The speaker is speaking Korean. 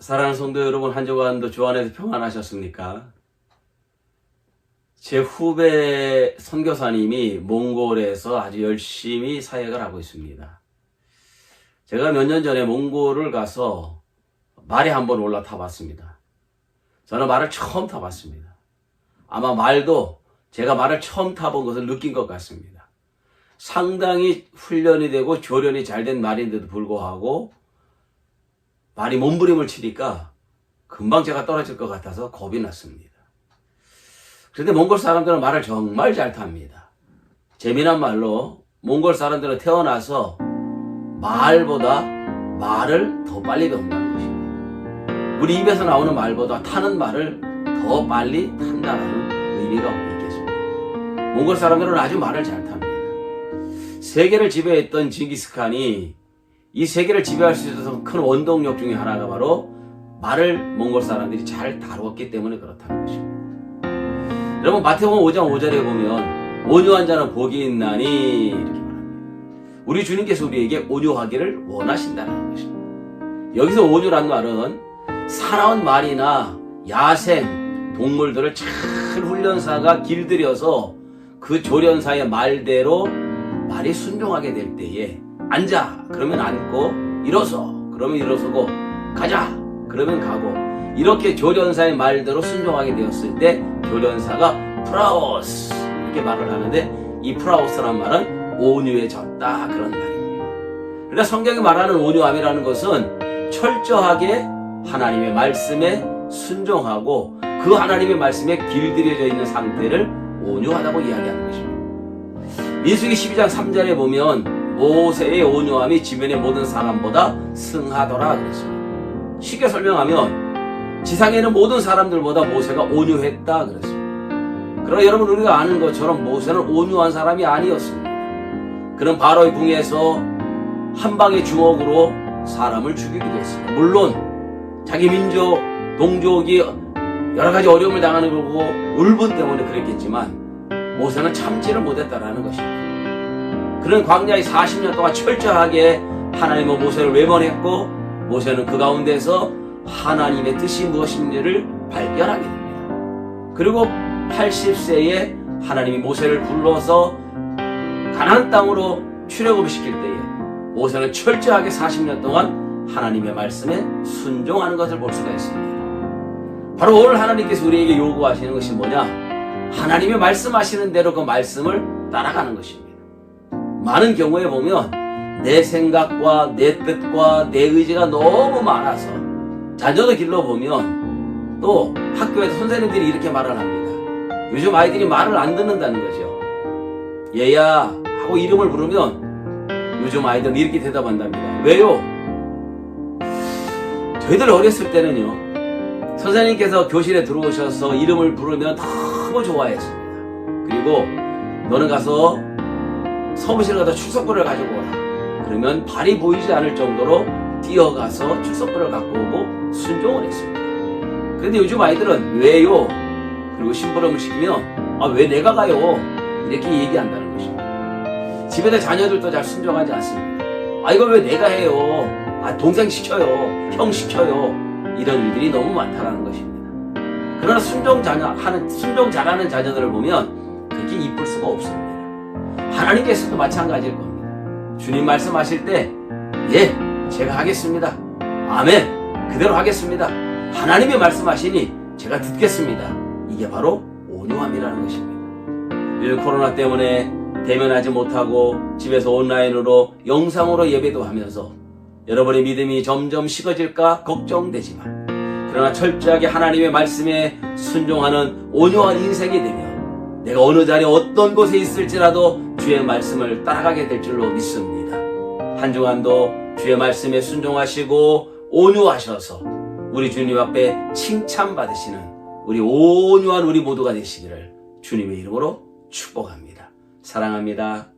사랑하는 성도 여러분, 한 주간도 주 안에서 평안하셨습니까? 제 후배 선교사님이 몽골에서 아주 열심히 사역을 하고 있습니다. 제가 몇 년 전에 몽골을 가서 말에 한번 올라타 봤습니다. 저는 말을 처음 타봤습니다. 아마 말도 제가 말을 처음 타본 것을 느낀 것 같습니다. 상당히 훈련이 되고 조련이 잘 된 말인데도 불구하고 말이 몸부림을 치니까 금방 제가 떨어질 것 같아서 겁이 났습니다. 그런데 몽골 사람들은 말을 정말 잘 탑니다. 재미난 말로 몽골 사람들은 태어나서 말보다 말을 더 빨리 배운다는 것입니다. 우리 입에서 나오는 말보다 타는 말을 더 빨리 탄다는 의미가 있겠습니다. 몽골 사람들은 아주 말을 잘 탑니다. 세계를 지배했던 징기스칸이 이 세계를 지배할 수 있어서 큰 원동력 중에 하나가 바로 말을 몽골 사람들이 잘 다루었기 때문에 그렇다는 것입니다. 여러분 마태복음 5장 5절에 보면 온유한 자는 복이 있나니 이렇게 말합니다. 우리 주님께서 우리에게 온유하기를 원하신다는 것입니다. 여기서 온유란 말은 사나운 말이나 야생 동물들을 잘 훈련사가 길들여서 그 조련사의 말대로 말이 순종하게 될 때에 앉아. 그러면 앉고 일어서. 그러면 일어서고 가자. 그러면 가고. 이렇게 조련사의 말대로 순종하게 되었을 때 조련사가 프라오스. 이렇게 말을 하는데 이 프라오스란 말은 온유해졌다. 그런 말입니다. 그러니까 성경이 말하는 온유함이라는 것은 철저하게 하나님의 말씀에 순종하고 그 하나님의 말씀에 길들여져 있는 상태를 온유하다고 이야기하는 것입니다. 민수기 12장 3절에 보면 모세의 온유함이 지면의 모든 사람보다 승하더라 그랬습니다. 쉽게 설명하면 지상에는 모든 사람들보다 모세가 온유했다 그랬습니다. 그러나 여러분 우리가 아는 것처럼 모세는 온유한 사람이 아니었습니다. 그는 바로의 궁에서 한 방의 주먹으로 사람을 죽이기도 했습니다. 물론 자기 민족, 동족이 여러 가지 어려움을 당하는 걸 보고 울분 때문에 그랬겠지만 모세는 참지를 못했다라는 것입니다. 그는 광야에 40년 동안 철저하게 하나님의 모세를 외면했고 모세는 그 가운데서 하나님의 뜻이 무엇인지를 발견하게 됩니다. 그리고 80세에 하나님이 모세를 불러서 가나안 땅으로 출애굽시킬 때에 모세는 철저하게 40년 동안 하나님의 말씀에 순종하는 것을 볼 수가 있습니다. 바로 오늘 하나님께서 우리에게 요구하시는 것이 뭐냐? 하나님의 말씀하시는 대로 그 말씀을 따라가는 것입니다. 많은 경우에 보면 내 생각과 내 뜻과 내 의지가 너무 많아서 자녀도 길러 보면 또 학교에서 선생님들이 이렇게 말을 합니다. 요즘 아이들이 말을 안 듣는다는 거죠. 얘야 하고 이름을 부르면 요즘 아이들은 이렇게 대답한답니다. 왜요? 저희들 어렸을 때는요. 선생님께서 교실에 들어오셔서 이름을 부르면 너무 좋아했습니다. 그리고 너는 가서 사무실 가서 출석부를 가지고 오라. 그러면 발이 보이지 않을 정도로 뛰어가서 출석부를 갖고 오고 순종을 했습니다. 그런데 요즘 아이들은 왜요? 그리고 심부름을 시키면 아왜 내가 가요? 이렇게 얘기한다는 것입니다. 집에서 자녀들도 잘 순종하지 않습니다. 아 이걸 왜 내가 해요? 아 동생 시켜요, 형 시켜요. 이런 일들이 너무 많다는 것입니다. 그러나 순종 자녀 하는 순종 잘하는 자녀들을 보면 그렇게 이쁠 수가 없습니다. 하나님께서도 마찬가지일 겁니다. 주님 말씀하실 때, 예, 제가 하겠습니다. 아멘. 그대로 하겠습니다. 하나님의 말씀하시니 제가 듣겠습니다. 이게 바로 온유함이라는 것입니다. 요즘 코로나 때문에 대면하지 못하고 집에서 온라인으로 영상으로 예배도 하면서 여러분의 믿음이 점점 식어질까 걱정되지만 그러나 철저하게 하나님의 말씀에 순종하는 온유한 인생이 되면 내가 어느 자리 어떤 곳에 있을지라도 주의 말씀을 따라가게 될 줄로 믿습니다. 한 주간도 주의 말씀에 순종하시고 온유하셔서 우리 주님 앞에 칭찬받으시는 우리 온유한 우리 모두가 되시기를 주님의 이름으로 축복합니다. 사랑합니다.